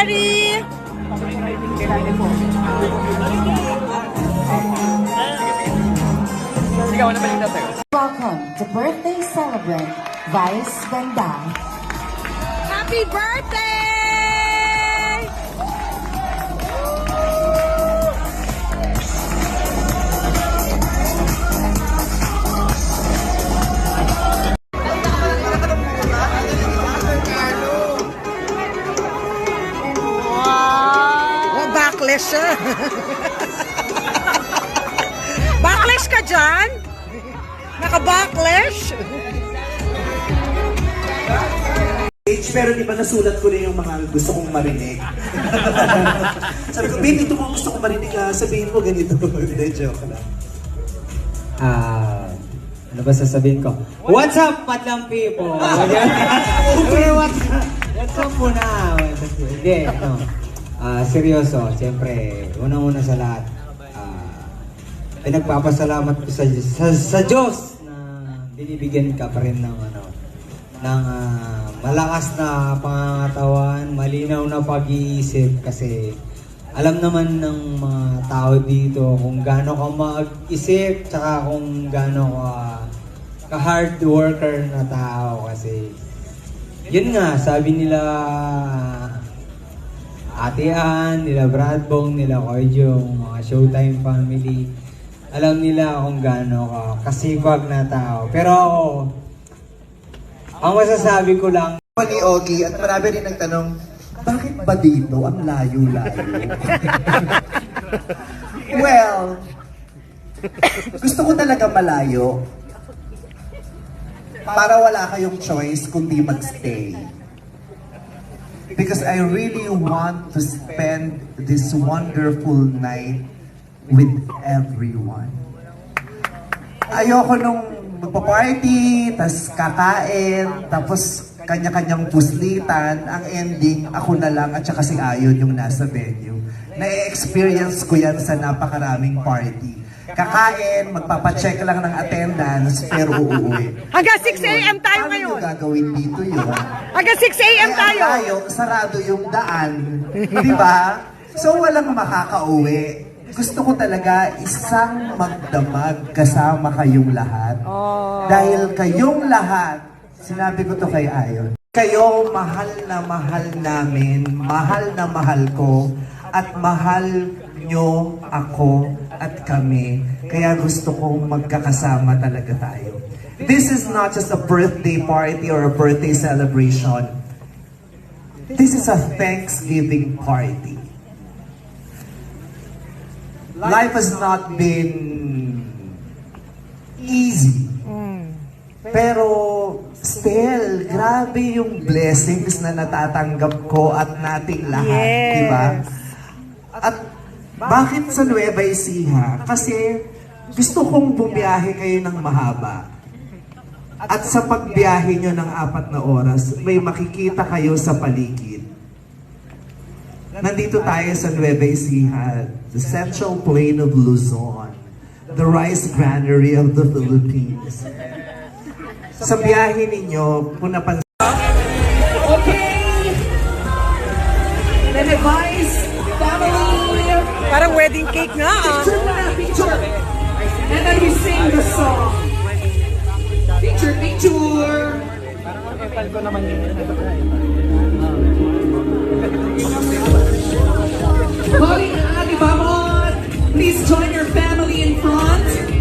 February. Welcome to birthday celebrant Vice Ganda. Happy birthday! Backlash siya. backlash ka dyan? Naka-backlash? page, pero di ba nasulat ko na yung mga gusto kong marinig. Sabi ko, babe, ito mga gusto kong marinig ha, sabihin mo ganito. Hindi, joke lang. Ah, ano ba sasabihin ko? What's up, madlang people? What's up? What's up muna? Hindi, no. Ah, seryoso, siyempre, unang-una sa lahat, ah, pinagpapasalamat ko sa, sa, sa Diyos na binibigyan ka pa rin ng ano, ng ah, malakas na pangangatawan, malinaw na pag-iisip kasi alam naman ng mga tao dito kung gaano ka mag-isip tsaka kung gaano ka ka-hard worker na tao kasi yun nga, sabi nila Ate Ann, nila Brad Bong, nila Koyjong, mga Showtime family alam nila kung gaano ka kasipag na tao. Pero ako, ang masasabi ko lang, ni Ogie, at marami rin nagtanong, bakit ba dito ang layo-layo? well, gusto ko talaga malayo para wala kayong choice kundi magstay. Because I really want to spend this wonderful night with everyone. Ayoko nung magpa-party, tas kakain, tapos kanya-kanyang puslitan, ang ending, ako na lang at saka si Ayon yung nasa venue. Na-experience ko yan sa napakaraming party. Kakain, magpapacheck lang ng attendance, pero uuwi. Hanggang 6 a.m. tayo Paano ngayon. nyo gagawin dito yun? Hanggang 6 a.m. Tayo. layo, sarado yung daan. Di ba? So, walang makakauwi. Gusto ko talaga isang magdamag kasama kayong lahat. Dahil kayong lahat, sinabi ko to kay Ayon, kayo mahal na mahal namin, mahal na mahal ko, at mahal nyo ako at kami. Kaya gusto kong magkakasama talaga tayo. This is not just a birthday party or a birthday celebration. This is a Thanksgiving party. Life has not been easy. Pero still, grabe yung blessings na natatanggap ko at nating lahat, Yes. di ba? At bakit sa Nueva Ecija? Kasi gusto kong bumiyahe kayo ng mahaba. At sa pagbiyahe nyo ng apat na oras, may makikita kayo sa paligid. Nandito tayo sa Nueva Ecija, the central plain of Luzon, the rice granary of the Philippines. Sa biyahe ninyo, kung napansin, Parang wedding cake nga ah. Picture na, picture. And then we sing the song. Picture, picture. Parang ang ko naman yun. Voting na, di ba? Please join your family in front.